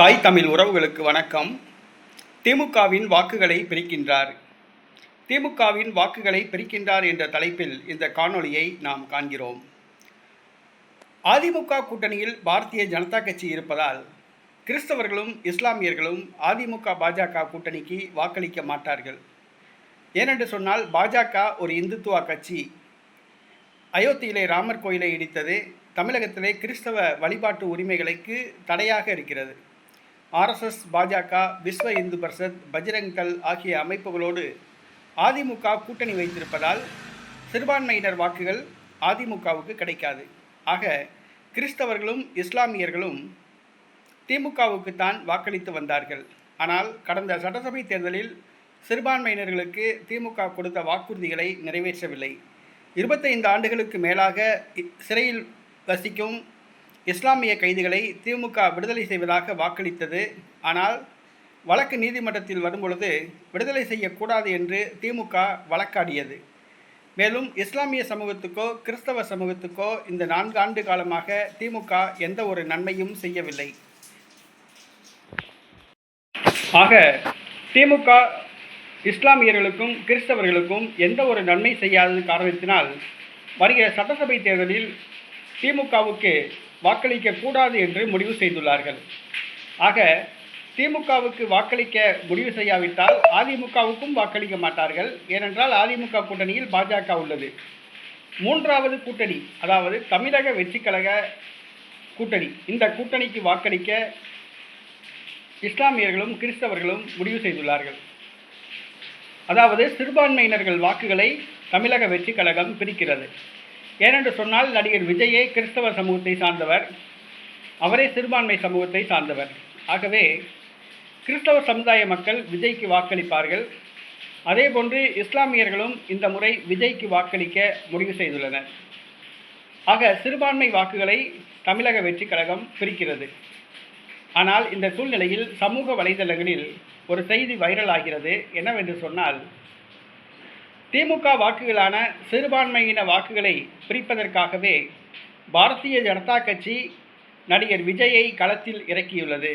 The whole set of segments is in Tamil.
தாய் தமிழ் உறவுகளுக்கு வணக்கம். திமுகவின் வாக்குகளை பிரிக்கின்றார். திமுகவின் வாக்குகளை பிரிக்கின்றார் என்ற தலைப்பில் இந்த காணொளியை நாம் காண்கிறோம். அதிமுக கூட்டணியில் பாரதிய ஜனதா கட்சி இருப்பதால் கிறிஸ்தவர்களும் இஸ்லாமியர்களும் அதிமுக பாஜக கூட்டணிக்கு வாக்களிக்க மாட்டார்கள். ஏனென்று சொன்னால் பாஜக ஒரு இந்துத்துவ கட்சி. அயோத்தியிலே ராமர் கோயிலை இடித்தது தமிழகத்திலே கிறிஸ்தவ வழிபாட்டு உரிமைகளுக்கு தடையாக இருக்கிறது. ஆர்எஸ்எஸ் பாஜக விஸ்வ இந்து பரிஷத் பஜ்ரங்கல் ஆகிய அமைப்புகளோடு அதிமுக கூட்டணி வைத்திருப்பதால் சிறுபான்மையினர் வாக்குகள் அதிமுகவுக்கு கிடைக்காது. ஆக கிறிஸ்தவர்களும் இஸ்லாமியர்களும் திமுகவுக்கு தான் வாக்களித்து வந்தார்கள். ஆனால் கடந்த சட்டசபை தேர்தலில் சிறுபான்மையினர்களுக்கு திமுக கொடுத்த வாக்குறுதிகளை நிறைவேற்றவில்லை. இருபத்தைந்து ஆண்டுகளுக்கு மேலாக இ- சிறையில் வசிக்கும் இஸ்லாமிய கைதிகளை திமுக விடுதலை செய்வதாக வாக்களித்தது. ஆனால் வழக்கு நீதிமன்றத்தில் வரும்பொழுது விடுதலை செய்யக்கூடாது என்று திமுக வழக்காடியது. மேலும் இஸ்லாமிய சமூகத்துக்கோ கிறிஸ்தவ சமூகத்துக்கோ இந்த நான்கு ஆண்டு காலமாக திமுக எந்த ஒரு நன்மையும் செய்யவில்லை. ஆக திமுக இஸ்லாமியர்களுக்கும் கிறிஸ்தவர்களுக்கும் எந்த ஒரு நன்மை செய்யாத காரணத்தினால் வருகிற சட்டசபை தேர்தலில் திமுகவுக்கு வாக்களிக்க கூடாது என்று முடிவு செய்துள்ளார்கள். ஆக திமுகவுக்கு வாக்களிக்க முடிவு செய்யாவிட்டால் அதிமுகவுக்கும் வாக்களிக்க மாட்டார்கள். ஏனென்றால் அதிமுக கூட்டணியில் பாஜக உள்ளது. மூன்றாவது கூட்டணி அதாவது தமிழக வெற்றிக்கழக கூட்டணி இந்த கூட்டணிக்கு வாக்களிக்க இஸ்லாமியர்களும் கிறிஸ்தவர்களும் முடிவு செய்துள்ளார்கள். அதாவது சிறுபான்மையினர்கள் வாக்குகளை தமிழக வெற்றி கழகம் பிரிக்கிறது. ஏனென்று சொன்னால் நடிகர் விஜயே கிறிஸ்தவ சமூகத்தை சார்ந்தவர். அவரே சிறுபான்மை சமூகத்தை சார்ந்தவர். ஆகவே கிறிஸ்தவ சமுதாய மக்கள் விஜய்க்கு வாக்களிப்பார்கள். அதேபோன்று இஸ்லாமியர்களும் இந்த முறை விஜய்க்கு வாக்களிக்க முடிவு செய்துள்ளனர். ஆக சிறுபான்மை வாக்குகளை தமிழக வெற்றி கழகம் பிரிக்கிறது. ஆனால் இந்த சூழ்நிலையில் சமூக வலைதளங்களில் ஒரு செய்தி வைரல் ஆகிறது. என்னவென்று சொன்னால் திமுக வாக்குகளான சிறுபான்மையின வாக்குகளை பிரிப்பதற்காகவே பாரதிய ஜனதா கட்சி நடிகர் விஜயை களத்தில் இறக்கியுள்ளது.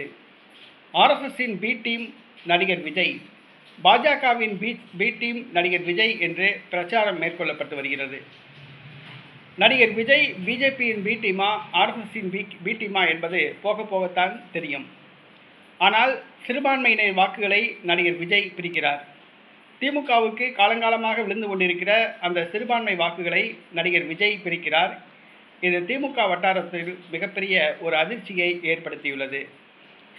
ஆர்எஸ்எஸின் பி டீம் நடிகர் விஜய் பாஜகவின் பி பி டீம் நடிகர் விஜய் என்று பிரச்சாரம் மேற்கொள்ளப்பட்டு வருகிறது. நடிகர் விஜய் பிஜேபியின் பி டீமா ஆர்எஸ்எஸின் பி பி டீமா என்பது போக போகத்தான் தெரியும். ஆனால் சிறுபான்மையினர் வாக்குகளை நடிகர் விஜய் பிரிக்கிறார். திமுகவுக்கு காலங்காலமாக விழுந்து கொண்டிருக்கிற அந்த சிறுபான்மை வாக்குகளை நடிகர் விஜய் பிரிக்கிறார். இது திமுக வட்டாரத்தில் மிகப்பெரிய ஒரு அதிர்ச்சியை ஏற்படுத்தியுள்ளது.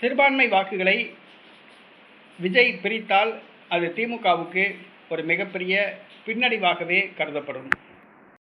சிறுபான்மை வாக்குகளை விஜய் பிரித்தால் அது திமுகவுக்கு ஒரு மிகப்பெரிய பின்னடைவாகவே கருதப்படும்.